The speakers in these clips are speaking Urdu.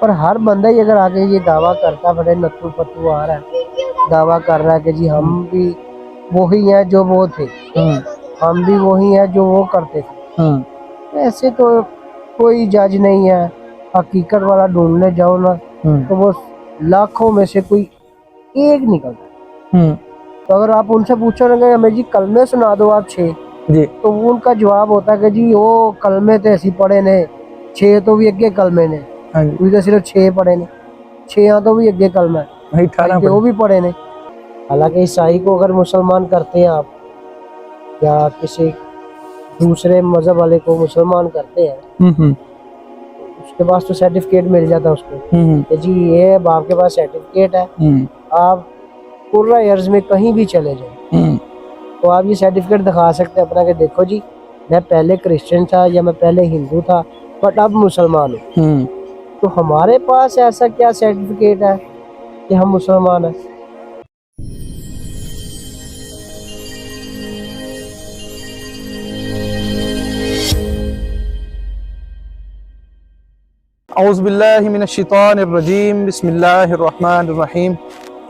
پر ہر بندہ ہی اگر آگے یہ دعویٰ کرتا بڑے نتو پتو آ رہا ہے دعویٰ کر رہا ہے کہ جی ہم بھی وہی ہیں جو وہ تھے۔ ہاں۔ ہم بھی وہی ہیں جو وہ کرتے تھے۔ ہاں۔ ایسے تو کوئی جج نہیں ہے۔ حقیقت والا ڈھونڈنے جاؤ نا ہاں۔ تو وہ لاکھوں میں سے کوئی ایک نکلتا تو اگر آپ ان سے پوچھو نا کہ ہمیں جی کلمے سنا دو آپ چھ جی۔ تو ان کا جواب ہوتا ہے کہ جی وہ کلمے تھے اسی پڑے نے چھ تو بھی اگے کلمے نے۔ ਹਾਂਜੀ। ਉਹਦੇ ਸਿਰਫ 6 ਪੜੇ ਨੇ। ਤੋਂ ਵੀ ਅੱਗੇ ਹੈ। پڑھے حالانکہ عیسائی کو اگر مسلمان کرتے ہیں آپ یا کسی دوسرے مذہب والے کو مسلمان کرتے ہیں اس کے پاس تو سرٹیفکیٹ مل جاتا اس کو جی یہ اب کے پاس سرٹیفکیٹ ہے آپ قرہ میں کہیں بھی چلے جائیں تو آپ یہ سرٹیفکیٹ دکھا سکتے ہیں اپنا کہ دیکھو جی میں پہلے کرسچن تھا یا میں پہلے ہندو تھا بٹ اب مسلمان ہوں تو ہمارے پاس ایسا کیا سیٹیفکیٹ ہے کہ ہم مسلمان ہیں؟ اعوذ باللہ من الشیطان الرجیم، بسم اللہ الرحمن الرحیم۔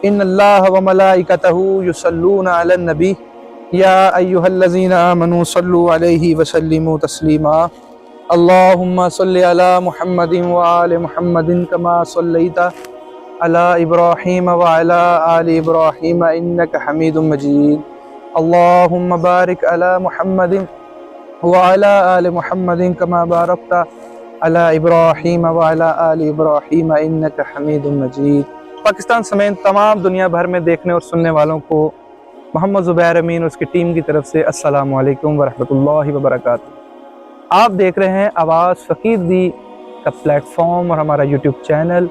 ان اللہ و ملائکتہ یسلون علی النبی۔ یا ایوہ الذین آمنوا صلو علیہ وسلموا تسلیمہ اللہم صلی علی محمد وعلى محمد کما صليت على إبراهيم وعلى آل إبراهيم انکا حمید مجید۔ اللہم بارک علی محمد وعلى آل محمد كما باركت ابراہیم إبراهيم وعلى آل إبراهيم انکا حمید مجید۔ پاکستان سمیت تمام دنیا بھر میں دیکھنے اور سننے والوں کو محمد زبیر امین اس کی ٹیم کی طرف سے السلام علیکم ورحمۃ اللہ وبرکاتہ۔ آپ دیکھ رہے ہیں آواز فقیر دی کا پلیٹ فارم اور ہمارا یوٹیوب چینل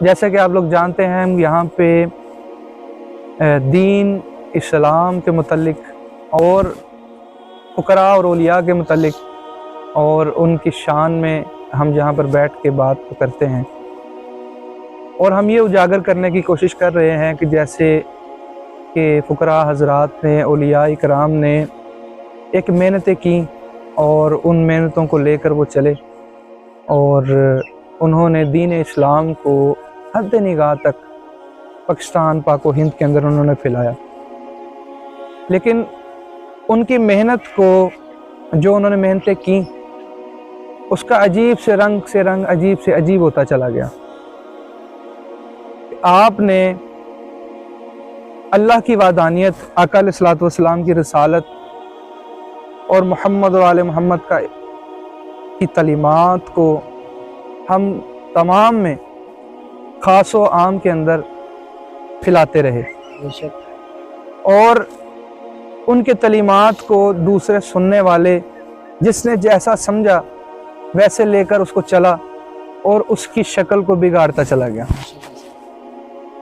جیسا کہ آپ لوگ جانتے ہیں، ہم یہاں پہ دین، اسلام کے متعلق اور فقراء اور اولیاء کے متعلق اور ان کی شان میں ہم یہاں پر بیٹھ کے بات کرتے ہیں۔ اور ہم یہ اجاگر کرنے کی کوشش کر رہے ہیں کہ جیسے کہ فقراء حضرات نے، اولیاء اکرام نے ایک محنتیں کی اور ان محنتوں کو لے کر وہ چلے۔ اور انہوں نے دین اسلام کو حد نگاہ تک پاکستان، پاک و ہند کے اندر انہوں نے پھیلایا۔ لیکن ان کی محنت کو جو انہوں نے محنتیں کیں، اس کا عجیب سے رنگ سے رنگ عجیب سے عجیب ہوتا چلا گیا۔ آپ نے اللہ کی وادانیت اقل اصلاۃ والسلام کی رسالت اور محمد و آل محمد کا کی تعلیمات کو ہم تمام میں خاص و عام کے اندر پھیلاتے رہے۔ اور ان کے تعلیمات کو دوسرے سننے والے جس نے جیسا سمجھا ویسے لے کر اس کو چلا اور اس کی شکل کو بگاڑتا چلا گیا۔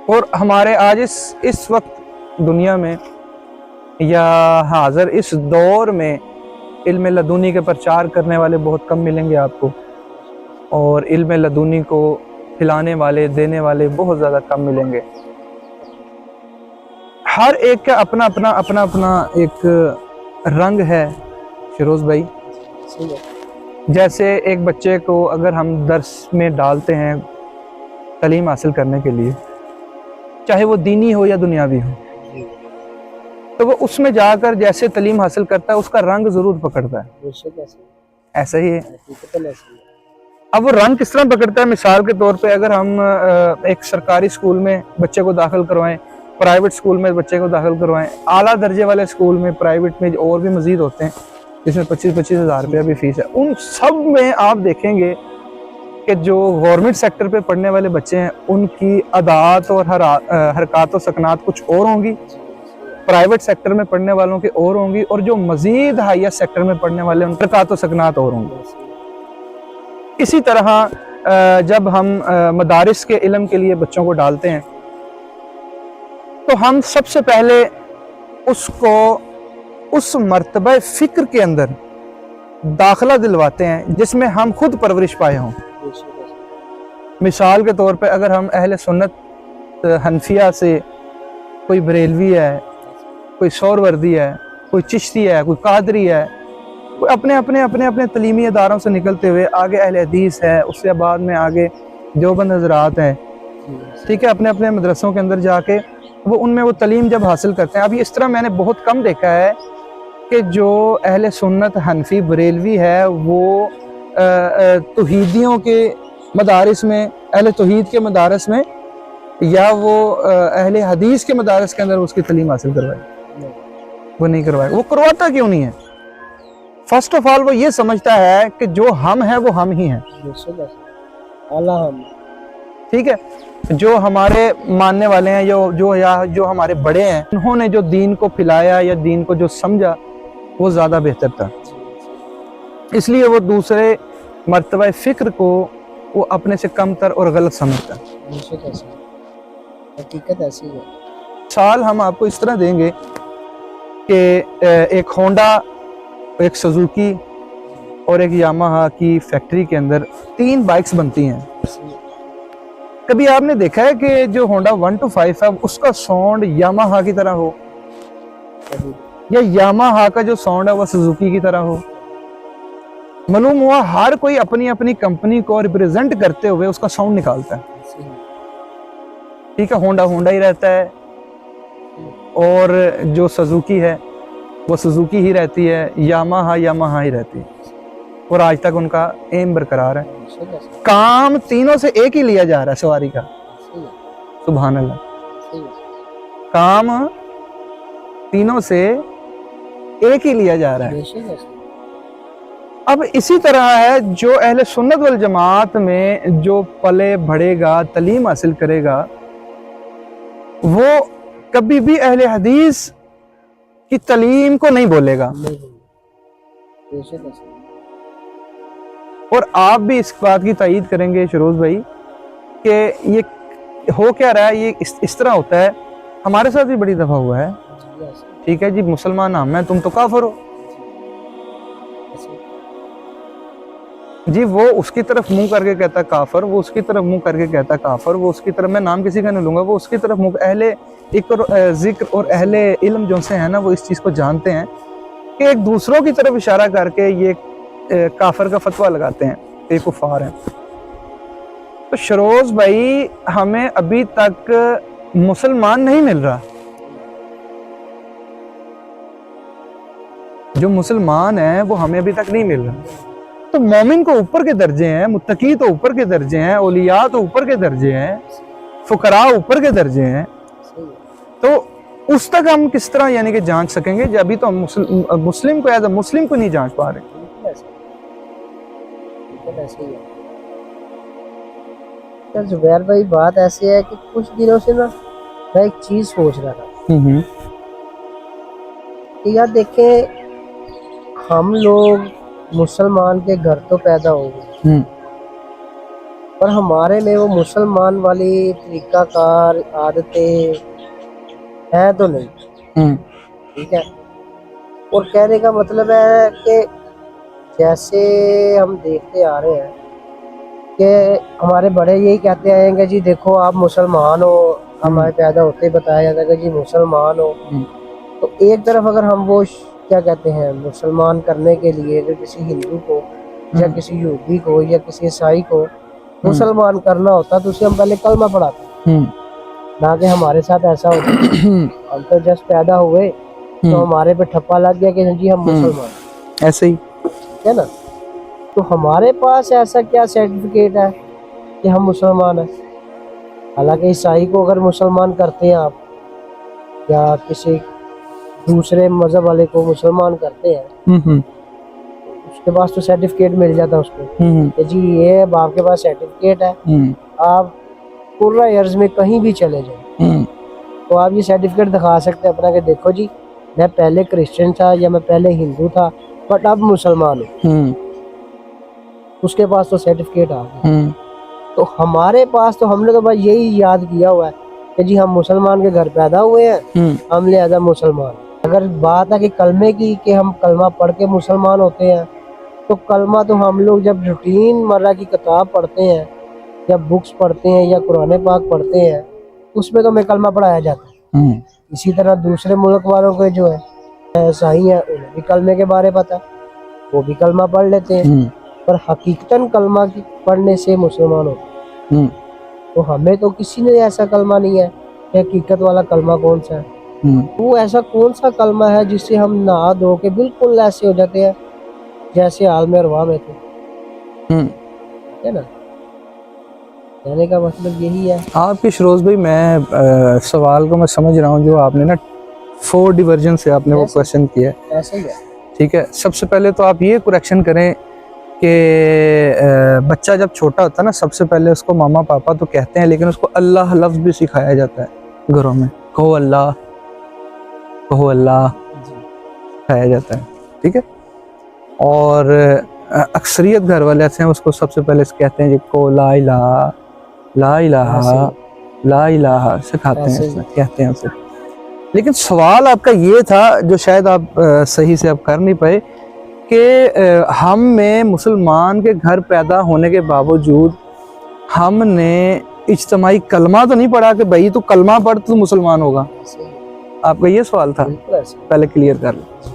اور ہمارے آج اس اس وقت دنیا میں یا حاضر اس دور میں علم لدونی کے پرچار کرنے والے بہت کم ملیں گے آپ کو۔ اور علم لدونی کو پھلانے والے دینے والے بہت زیادہ کم ملیں گے۔ ہر ایک کا اپنا اپنا اپنا اپنا ایک رنگ ہے فیروز بھائی۔ جیسے ایک بچے کو اگر ہم درس میں ڈالتے ہیں تعلیم حاصل کرنے کے لیے چاہے وہ دینی ہو یا دنیاوی ہو تو وہ اس میں جا کر جیسے تعلیم حاصل کرتا ہے اس کا رنگ ضرور پکڑتا ہے۔ ہاں، ایسا ہی ہے۔ اب وہ رنگ کس طرح پکڑتا ہے؟ مثال کے طور پہ اگر ہم ایک سرکاری اسکول میں بچے کو داخل کروائیں پرائیویٹ اسکول میں بچے کو داخل کروائیں اعلیٰ درجے والے اسکول میں پرائیویٹ میں اور بھی مزید ہوتے ہیں جس میں پچیس پچیس ہزار روپیہ بھی فیس ہے۔ ان سب میں آپ دیکھیں گے کہ جو گورنمنٹ سیکٹر پہ پڑھنے والے بچے ہیں ان کی عدات اور حرکات و سکنات کچھ اور ہوں گی۔ پرائیویٹ سیکٹر میں پڑھنے والوں کی اور ہوں گی اور جو مزید ہائیہ سیکٹر میں پڑھنے والے ان پرکات و سکنات اور ہوں گے اسی طرح جب ہم مدارس کے علم کے لیے بچوں کو ڈالتے ہیں، تو ہم سب سے پہلے اس کو اس مرتبہ فکر کے اندر داخلہ دلواتے ہیں، جس میں ہم خود پرورش پائے ہوں۔ مثال کے طور پہ، اگر ہم اہل سنت حنفیہ سے کوئی بریلوی ہے کوئی سور وردی ہے، کوئی چشتی ہے، کوئی قادری ہے۔ اپنے اپنے اپنے اپنے تعلیمی اداروں سے نکلتے ہوئے آگے اہل حدیث ہے، اس سے بعد میں آگے دیوبند حضرات ہیں۔ ٹھیک ہے، اپنے اپنے مدرسوں کے اندر جا کے وہ ان میں وہ تعلیم جب حاصل کرتے ہیں۔ ابھی اس طرح میں نے بہت کم دیکھا ہے کہ جو اہل سنت حنفی بریلوی ہے، وہ توحیدیوں کے مدارس میں، اہل توحید کے مدارس میں یا وہ اہل حدیث کے مدارس کے اندر اس کی تعلیم حاصل کروائی وہ نہیں کروائے۔ وہ کرواتا کیوں نہیں ہے؟ فرسٹ آف آل وہ یہ سمجھتا ہے کہ جو ہم ہیں وہ ہم ہی ہیں۔ ٹھیک ہے؟ جو ہمارے ماننے والے ہیں جو جو یا جو ہمارے بڑے ہیں انہوں نے جو دین کو پھیلایا یا دین کو جو سمجھا وہ زیادہ بہتر تھا۔ اس لیے وہ دوسرے مرتبہ فکر کو وہ اپنے سے کم تر اور غلط سمجھتا۔ حقیقت ایسی ہے۔ سال ہم آپ کو اس طرح دیں گے۔ کہ ایک ہونڈا، ایک سزوکی اور ایک یاماہا کی فیکٹری کے اندر تین بائکس بنتی ہیں۔ کبھی آپ نے دیکھا ہے کہ جو ہونڈا ون ٹو فائیو ہے، اس کا ساؤنڈ یاماہا کی طرح ہو؟ یا یاماہا کا جو ساؤنڈ ہے، وہ سزوکی کی طرح ہو؟ معلوم ہوا ہر کوئی اپنی اپنی کمپنی کو ریپرزینٹ کرتے ہوئے اس کا ساؤنڈ نکالتا ہے۔ ٹھیک ہے، ہونڈا ہونڈا ہی رہتا ہے۔ اور جو سزوکی ہے وہ سزوکی ہی رہتی ہے یاماہا یاماہا ہی رہتی ہے۔ اور آج تک ان کا ایم برقرار ہے۔ کام تینوں سے ایک ہی لیا جا رہا ہے سواری کا۔ سبحان اللہ۔ کام تینوں سے ایک ہی لیا جا رہا ہے۔ اب اسی طرح ہے جو اہل سنت والجماعت میں جو پلے بڑھے گا تعلیم حاصل کرے گا وہ کبھی بھی اہل حدیث کی تعلیم کو نہیں بولے گا۔ اور آپ بھی اس بات کی تائید کریں گے شروز بھائی کہ یہ ہو کیا رہا ہے یہ اس طرح ہوتا ہے۔ ہمارے ساتھ بھی بڑی دفعہ ہوا ہے۔ ٹھیک ہے جی مسلمان ہم ہیں تم تو کافر ہو۔ جی وہ اس کی طرف منہ کر کے کہتا ہے کافر، وہ اس کی طرف منہ کر کے کہتا ہے کافر، وہ اس کی طرف، میں نام کسی کا نہیں لوں گا، وہ اس کی طرف منہ، اہل ذکر اور اہل علم جو سے ہیں نا، وہ اس چیز کو جانتے ہیں کہ ایک دوسروں کی طرف اشارہ کر کے یہ کافر کا فتویٰ لگاتے ہیں کہ یہ کفار ہیں۔ تو شروز بھائی، ہمیں ابھی تک مسلمان نہیں مل رہا۔ جو مسلمان ہیں، وہ ہمیں ابھی تک نہیں مل رہا۔ تو مومن کو اوپر کے درجے ہیں متقی تو اوپر کے درجے ہیں اولیاء تو اوپر کے درجے ہیں فقراء اوپر کے درجے ہیں۔ تو اس تک ہم کس طرح یعنی کہ جانچ سکیں گے؟ ابھی تو ہم مسلم کو ایز اے مسلم کو نہیں جانچ پا رہے۔ زبیر بھائی بات ایسی ہے کہ کچھ دنوں سے نا میں ایک چیز سوچ رہا تھا۔ کہ یار دیکھیں ہم لوگ مسلمان کے گھر تو پیدا ہو گئے پر ہمارے میں وہ مسلمان والی طریقہ کار عادتیں ہیں تو نہیں ٹھیک ہے اور کہنے کا مطلب ہے کہ جیسے ہم دیکھتے آ رہے ہیں کہ ہمارے بڑے یہی کہتے آئے ہیں کہ جی دیکھو آپ مسلمان ہو ہمارے پیدا ہوتے ہی بتایا جاتا ہے کہ جی مسلمان ہو تو کیا کہتے ہیں مسلمان کرنے کے لیے اگر کسی ہندو کو یا کسی یہودی کو یا کسی عیسائی کو مسلمان کرنا ہوتا تو اسے ہم پہلے کلمہ پڑھاتے نہ کہ ہمارے ساتھ ایسا ہوتا۔ ہم۔ تو جسٹ پیدا ہوئے تو ہمارے پہ ٹھپا لگ گیا کہ جی ہم مسلمان۔ ایسے ہی۔ ہے نا؟ تو ہمارے پاس ایسا کیا سرٹیفکیٹ ہے کہ ہم مسلمان ہیں؟ حالانکہ عیسائی کو اگر مسلمان کرتے ہیں آپ یا کسی دوسرے مذہب والے کو مسلمان کرتے ہیں اس کے پاس تو سرٹیفکیٹ مل جاتا ہے اس کو۔ کہ جی یہ اب آپ کے پاس سرٹیفکیٹ ہے۔ آپ پورا عرض میں کہیں بھی چلے جائیں۔ تو آپ یہ سرٹیفکیٹ دکھا سکتے ہیں اپنا کہ دیکھو جی میں پہلے کرسچن تھا یا میں پہلے ہندو تھا بٹ اب مسلمان ہوں۔ اس کے پاس تو سرٹیفکیٹ آ گیا۔ تو ہمارے پاس تو ہم نے تو بس یہی یاد کیا ہوا ہے کہ جی ہم مسلمان کے گھر پیدا ہوئے ہیں۔ ہم۔ لہذا مسلمان اگر بات ہے کہ کلمے کی کہ ہم کلمہ پڑھ کے مسلمان ہوتے ہیں تو کلمہ تو ہم لوگ جب روٹین مرہ کی کتاب پڑھتے ہیں یا بکس پڑھتے ہیں یا قرآن پاک پڑھتے ہیں اس میں تو ہمیں کلمہ پڑھایا جاتا ہے۔ اسی طرح دوسرے ملک والوں کے جو ہے ایسائی ہیں انہیں بھی کلمے کے بارے پتا وہ بھی کلمہ پڑھ لیتے ہیں۔ پر حقیقتاً کلمہ پڑھنے سے مسلمان ہوتے ہیں۔ تو ہمیں تو کسی نے ایسا کلمہ نہیں ہے کہ حقیقت والا کلمہ کون سا ہے؟ وہ ایسا کون سا کلمہ ہے جس سے ہم نہا دھو کے بالکل ایسے ہو جاتے ہیں جیسے حال میں روا میں تھے؟ ہے نا؟ کہنے کا مطلب یہی ہے۔ آپ کے شروز بھائی میں سوال کو میں سمجھ رہا ہوں جو آپ نے نا فور ڈیورجن سے آپ نے وہ کوشچن کیا ہے۔ ٹھیک ہے۔ سب سے پہلے تو آپ یہ کریکشن کریں کہ بچہ جب چھوٹا ہوتا ہے نا سب سے پہلے اس کو ماما پاپا تو کہتے ہیں لیکن اس کو اللہ لفظ بھی سکھایا جاتا ہے گھروں میں۔ ہو اللہ تو وہ اللہ کھایا جاتا ہے ٹھیک ہے؟ اور اکثریت گھر والے ایسے ہیں اس کو سب سے پہلے کہتے ہیں جی، کو لا الہ لا الہ لا الہ سکھاتے ہیں کہتے ہیں اسے۔ لیکن سوال آپ کا یہ تھا جو شاید آپ صحیح سے آپ کر نہیں پائے کہ ہم میں مسلمان کے گھر پیدا ہونے کے باوجود ہم نے اجتماعی کلمہ تو نہیں پڑھا کہ بھائی تو کلمہ پڑھ تو مسلمان ہوگا۔ آپ کا یہ سوال تھا۔ پہلے کلیئر کر لیں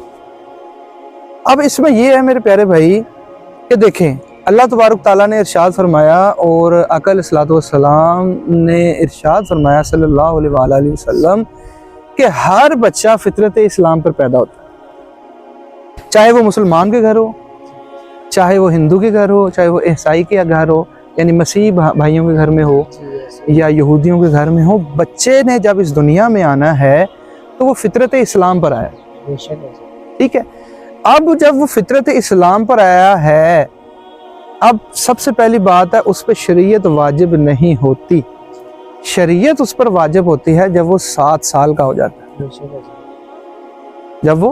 اب اس میں یہ ہے میرے پیارے بھائی کہ دیکھیں، اللہ تبارک تعالیٰ نے ارشاد فرمایا اور عقل اصلاۃ والسلام نے ارشاد فرمایا صلی اللہ علیہ وآلہ وسلم کہ ہر بچہ فطرت اسلام پر پیدا ہوتا ہے۔ چاہے وہ مسلمان کے گھر ہو، چاہے وہ ہندو کے گھر ہو، چاہے وہ عیسائی کے گھر ہو یعنی مسیح بھائیوں کے گھر میں ہو یا یہودیوں کے گھر میں ہو، بچے نے جب اس دنیا میں آنا ہے تو وہ فطرت اسلام پر آیا۔ ٹھیک ہے۔ اب جب وہ فطرت اسلام پر آیا ہے، اب سب سے پہلی بات ہے، اس پہ شریعت واجب نہیں ہوتی۔ شریعت اس پر واجب ہوتی ہے جب وہ سات سال کا ہو جاتا ہے۔ جب وہ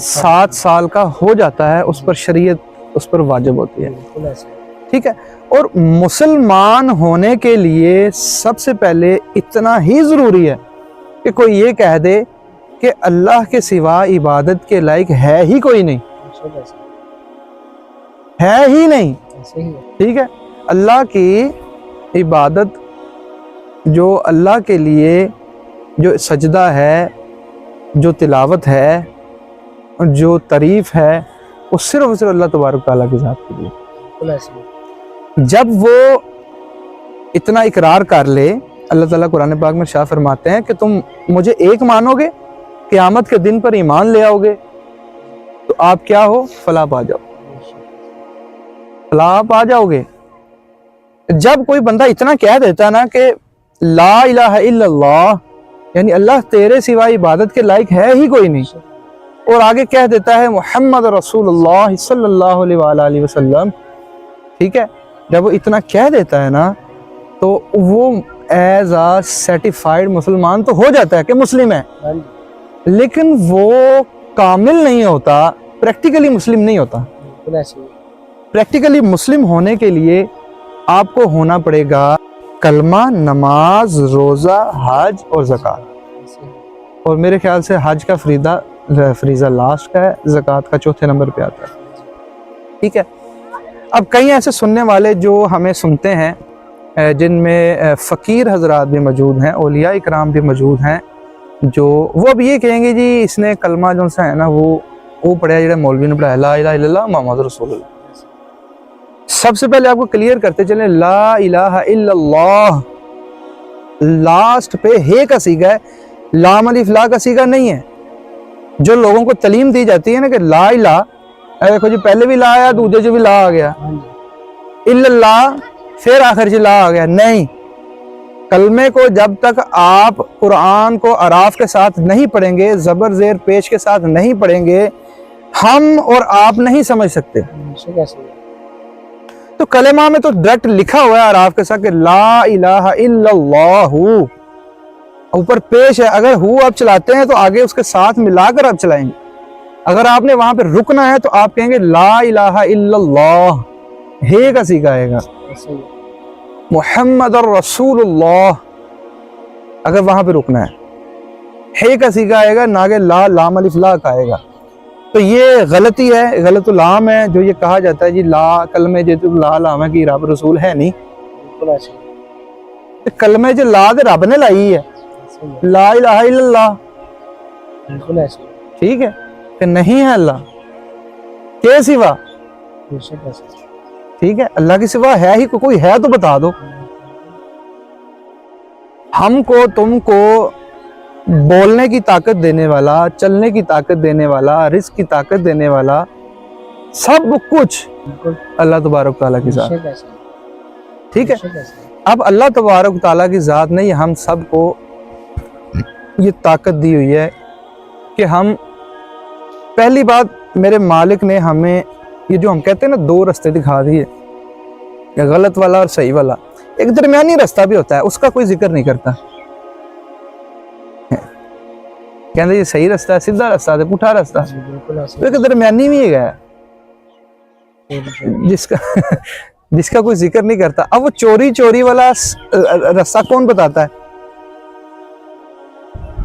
سات سال کا ہو جاتا ہے، اس پر شریعت اس پر واجب ہوتی ہے۔ ٹھیک ہے۔ اور مسلمان ہونے کے لیے سب سے پہلے اتنا ہی ضروری ہے۔ کہ کوئی یہ کہہ دے کہ اللہ کے سوا عبادت کے لائق ہے ہی کوئی نہیں۔ ہے ہی نہیں۔ ٹھیک ہے؟ اللہ کی عبادت جو اللہ کے لیے جو سجدہ ہے جو تلاوت ہے جو تعریف ہے وہ صرف صرف اللہ تبارک تعالیٰ کے ذات کے لیے۔ جب وہ اتنا اقرار کر لے اللہ تعالیٰ قرآن پاک میں شاہ فرماتے ہیں کہ تم مجھے ایک مانو گے، قیامت کے دن پر ایمان لے آؤ گے۔ تو آپ کیا ہو؟ فلا پا جاؤ۔ فلا پا جاؤ گے۔ جب کوئی بندہ اتنا کہہ دیتا نا کہ لا الہ الا اللہ یعنی اللہ تیرے سوائے عبادت کے لائق ہے ہی کوئی نہیں، اور آگے کہہ دیتا ہے محمد رسول اللہ صلی اللہ علیہ وآلہ وسلم، ٹھیک ہے؟ جب وہ اتنا کہہ دیتا ہے نا، تو وہ ایز آ سیٹیفائیڈ مسلمان تو ہو جاتا ہے کہ مسلم ہے۔ لیکن وہ کامل نہیں ہوتا پریکٹیکلی مسلم نہیں ہوتا۔ پریکٹیکلی مسلم ہونے کے لیے آپ کو ہونا پڑے گا کلمہ نماز روزہ حج اور زکوٰۃ۔ اور میرے خیال سے حج کا فریدہ فریضہ لاسٹ کا ہے زکوٰۃ کا چوتھے نمبر پہ آتا ہے۔ ٹھیک ہے۔ اب کئی ایسے سننے والے جو ہمیں سنتے ہیں جن میں فقیر حضرات بھی موجود ہیں اولیاء اکرام بھی موجود ہیں جو وہ اب یہ کہیں گے جی اس نے کلمہ جو سا ہے نا وہ وہ پڑھیا جڑا مولوی نے پڑھایا لا الہ الا اللہ محمد رسول اللہ۔ سب سے پہلے آپ کو کلیئر کرتے چلیں لا الہ الا اللہ لاسٹ پہ ہے کا سیگا ہے لام علیف لا کا سیگا نہیں ہے۔ جو لوگوں کو تعلیم دی جاتی ہے نا کہ لا الہ دیکھو جی پہلے بھی لا آیا دودھے جو بھی لا آ گیا۔ ہاں جی۔ اللہ پھر آخر چلا آ گیا۔ نہیں، کلمے کو جب تک آپ قرآن کو عراف کے ساتھ نہیں پڑھیں گے، زبر زیر پیش کے ساتھ نہیں پڑھیں گے، ہم اور آپ نہیں سمجھ سکتے۔ تو کلمہ میں تو ڈرٹ لکھا ہوا ہے عراف کے ساتھ کہ لا الہ الا اللہ۔ اوپر پیش ہے، اگر ہو آپ چلاتے ہیں تو آگے اس کے ساتھ ملا کر آپ چلائیں گے۔ اگر آپ نے وہاں پہ رکنا ہے تو آپ کہیں گے لا الہ الا اللہ۔ ہی کا سیکھائے گا محمد الرسول اللہ اگر وہاں پہ رکنا ہے۔ ہے کا سیکھا آئے گا ناگے لا لام علی لا کا آئے گا۔ تو یہ غلطی ہے غلط لام ہے جو یہ کہا جاتا ہے جی لا کلمہ جی تو لا لام ہے کہ رب رسول ہے نہیں۔ کلمہ جی لا دے رب نے لائی ہے۔ لا الہ الا اللہ۔ ٹھیک ہے۔ کہ نہیں ہے اللہ۔ کے سوا؟ ٹھیک ہے؟ اللہ کے سوا ہے ہی کوئی ہے تو بتا دو۔ ہم کو تم کو بولنے کی طاقت دینے والا چلنے کی طاقت دینے والا رزق کی طاقت دینے والا سب کچھ اللہ تبارک تعالیٰ کی ذات۔ ٹھیک ہے؟ اب اللہ تبارک تعالیٰ کی ذات نے ہم سب کو یہ طاقت دی ہوئی ہے کہ ہم پہلی بات میرے مالک نے ہمیں یہ جو ہم کہتے ہیں نا، دو رستے دکھا دیے۔ غلط والا اور صحیح والا۔ ایک درمیانی رستہ بھی ہوتا ہے، اس کا کوئی ذکر نہیں کرتا۔ کہتے یہ صحیح رستہ ہے، سیدھا رستہ ہے پٹھا رستہ ہے۔ تو ایک درمیانی بھی ہے۔ جس کا جس کا کوئی ذکر نہیں کرتا۔ اب وہ چوری چوری والا رستہ کون بتاتا ہے؟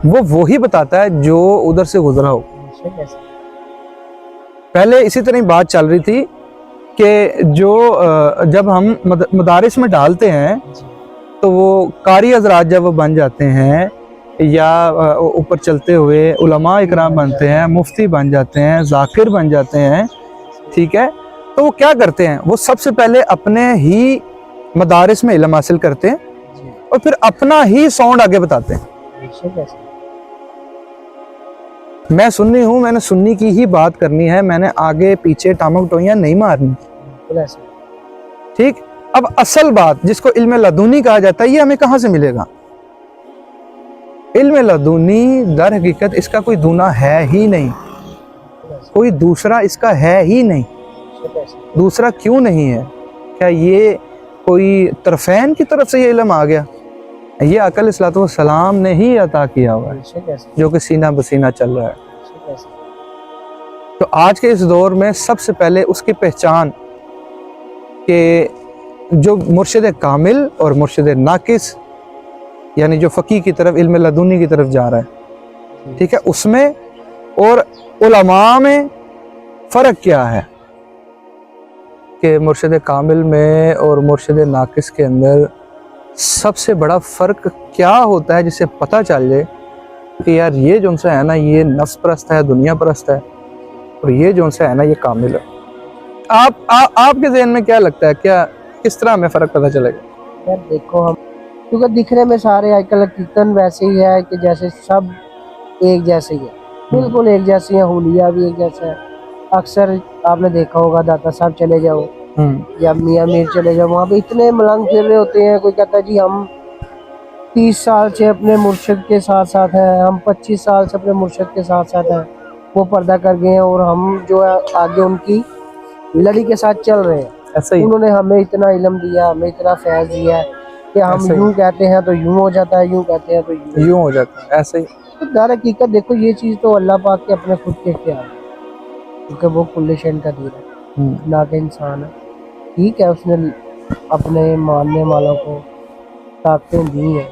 وہ وہی بتاتا ہے جو ادھر سے گزرا ہو۔ پہلے اسی طرح بات چل رہی تھی کہ جو جب ہم مدارس میں ڈالتے ہیں، تو وہ قاری حضرات جب وہ بن جاتے ہیں یا اوپر چلتے ہوئے علماء اکرام بنتے ہیں، مفتی بن جاتے ہیں، ذاکر بن جاتے ہیں، ٹھیک ہے؟ تو وہ کیا کرتے ہیں؟ وہ سب سے پہلے اپنے ہی مدارس میں علم حاصل کرتے ہیں اور پھر اپنا ہی ساؤنڈ آگے بتاتے ہیں۔ اچھا، اچھا۔ میں سننی ہوں میں نے سننی کی ہی بات کرنی ہے۔ میں نے آگے پیچھے ٹامک ٹوئیاں نہیں مارنی۔ ٹھیک؟ اب اصل بات جس کو علم لدونی کہا جاتا ہے یہ ہمیں کہاں سے ملے گا؟ علم لدونی در حقیقت اس کا کوئی دونہ ہے ہی نہیں۔ کوئی دوسرا اس کا ہے ہی نہیں۔ دوسرا کیوں نہیں ہے؟ کیا یہ کوئی طرفین کی طرف سے یہ علم آ گیا؟ یہ عقل اصلاۃ والسلام نے ہی عطا کیا ہوا ہے جو کہ سینہ بسینہ چل رہا ہے۔ تو آج کے اس دور میں سب سے پہلے اس کی پہچان کہ جو مرشد کامل اور مرشد ناقص یعنی جو فقی کی طرف علم لدونی کی طرف جا رہا ہے۔ ٹھیک ہے اس میں اور علماء میں فرق کیا ہے کہ مرشد کامل میں اور مرشد ناقص کے اندر سب سے بڑا فرق کیا ہوتا ہے جسے پتہ چل جائے کہ یار یہ جو سے ہے نا، یہ نفس پرست ہے، دنیا پرست ہے، اور یہ جو سا ہے نا، یہ کامل ہے۔ آپ آپ کے ذہن میں کیا لگتا ہے؟ کیا، کس طرح ہمیں فرق پتہ چلے گا؟ یار دیکھو، ہم، کیونکہ دکھنے میں سارے آج کل حقیقتاً ویسے ہی ہے کہ جیسے سب ایک جیسے ہی ہے بالکل ایک جیسے ہیں، ہولیا بھی ایک جیسا ہے۔ اکثر آپ نے دیکھا ہوگا، داتا صاحب چلے جاؤ۔ یا میاں میر چلے جاؤ وہاں پہ اتنے ملنگ پھر رہے ہوتے ہیں کوئی کہتا ہے جی ہم تیس سال سے اپنے مرشد کے ساتھ ساتھ ہیں ہم پچیس سال سے اپنے مرشد کے ساتھ ساتھ ہیں۔ وہ پردہ کر گئے ہیں اور ہم جو ہے آگے ان کی لڑی کے ساتھ چل رہے ہیں۔ ایسا ہی۔ انہوں نے ہمیں اتنا علم دیا ہمیں اتنا فیض دیا ہے کہ ہم یوں کہتے ہیں تو یوں ہو جاتا ہے یوں کہتے ہیں تو یوں۔ ہو جاتا ہے ایسے ہی۔ تو در حقیقت دیکھو یہ چیز تو اللہ پاک کے اپنے خود کے اختیار ہے کیونکہ وہ کلشن کا دیر ہے نہ کہ انسان ہے۔ ٹھیک ہے اس نے اپنے ماننے والوں کو طاقتیں دی ہیں۔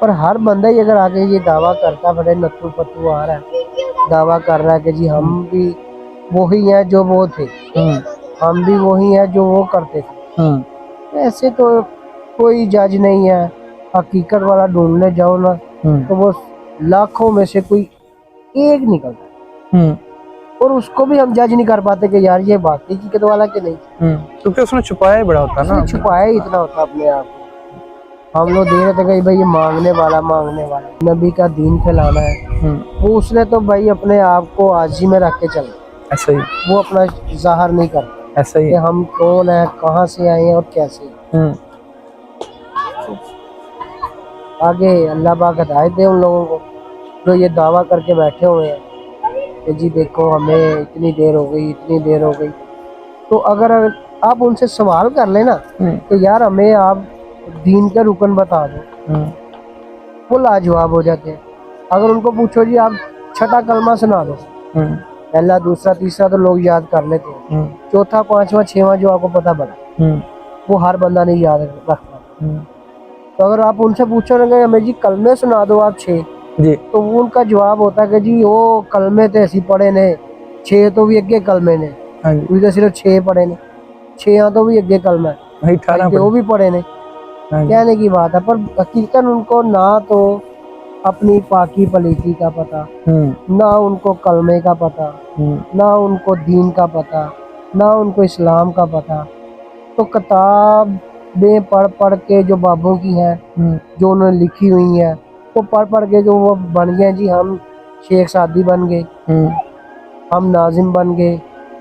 پر ہر بندہ ہی اگر آگے یہ دعویٰ کرتا بڑے نتو پتو آ رہا ہے۔ دعویٰ کر رہا ہے کہ جی ہم بھی وہی ہیں جو وہ تھے۔ ہم بھی وہی ہیں جو وہ کرتے تھے۔ ایسے تو کوئی جج نہیں ہے۔ حقیقت والا ڈھونڈنے جاؤ نا تو وہ لاکھوں میں سے کوئی ایک نکلتا ہے۔ اور اس کو بھی ہم جج نہیں کر پاتے کہ یار یہ واقعی حقیقت والا کہ نہیں۔ کیونکہ اس نے چھپایا ہی بڑا ہوتا نا۔ چھپایا ہی اتنا ہوتا اپنے آپ کو۔ ہم لوگ دے رہے تھے کہ بھائی یہ مانگنے والا مانگنے والا۔ نبی کا دین پھیلانا ہے۔ وہ اس نے تو بھائی اپنے آپ کو آجی میں رکھ کے چلا۔ ایسا ہی۔ وہ اپنا ظاہر نہیں کرتا۔ ایسا ہی۔ کہ ہم کون ہیں کہاں سے آئے ہیں اور کیسے آگے اللہ پاک ہدایت دے ان لوگوں کو جو یہ دعویٰ کر کے بیٹھے ہوئے ہیں۔ کہ جی دیکھو ہمیں اتنی دیر ہو گئی اتنی دیر ہو گئی۔ تو اگر آپ ان سے سوال کر لیں نا تو یار ہمیں آپ دین کا رکن بتا دو۔ وہ لاجواب ہو جاتے ہیں۔ اگر ان کو پوچھو جی آپ چھٹا کلمہ سنا دو۔ پہلا دوسرا تیسرا تو لوگ یاد کر لیتے ہیں۔ چوتھا پانچواں چھواں جو آپ کو پتہ بنا وہ ہر بندہ نہیں یاد رکھتا تو اگر آپ ان سے پوچھو نا کہ ہمیں جی کلمے سنا دو آپ چھ۔ جی۔ تو ان کا جواب ہوتا ہے کہ جی وہ کلمے تھے اسی پڑھے نے چھ تو بھی اگے کلمے نے۔ ہاں جی۔ صرف چھ پڑھے نے۔ چھ تو بھی اگے کلمہ ہے۔ وہ بھی پڑھے نے۔ کہنے کی بات ہے پر حقیقت ان کو نہ تو اپنی پاکی پلیتی کا پتا نہ ان کو کلمے کا پتا نہ ان کو دین کا پتا نہ ان کو اسلام کا پتا تو کتابیں پڑھ پڑھ کے جو بابوں کی ہیں جو انہوں نے لکھی ہوئی ہیں کو پڑھ پڑھ کے جو وہ بن گئے جی ہم شیخ سعدی بن گئے ہم ناظم بن گئے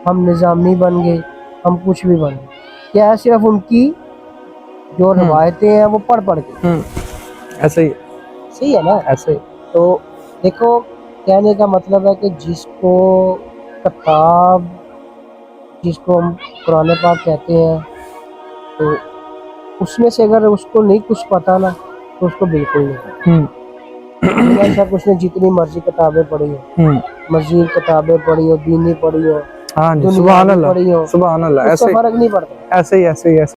ہم نظامی بن گئے ہم کچھ بھی بن گئے۔ کیا ہے صرف ان کی جو روایتیں ہیں وہ پڑھ پڑھ کے؟ ایسے ہی۔ صحیح ہے نا؟ ایسے تو دیکھو کہنے کا مطلب ہے کہ جس کو کتاب جس کو ہم قرآن پاک کہتے ہیں تو اس میں سے اگر اس کو نہیں کچھ پتہ نا تو اس کو بالکل نہیں۔ سب اس نے جتنی مرضی کتابیں پڑھی ہوں۔ مزید کتابیں پڑھی ہو دینی پڑھی ہو ہاں جی سبحان اللہ سبحان اللہ ایسے فرق نہیں پڑتا۔ ایسے ہی ایسے ہی۔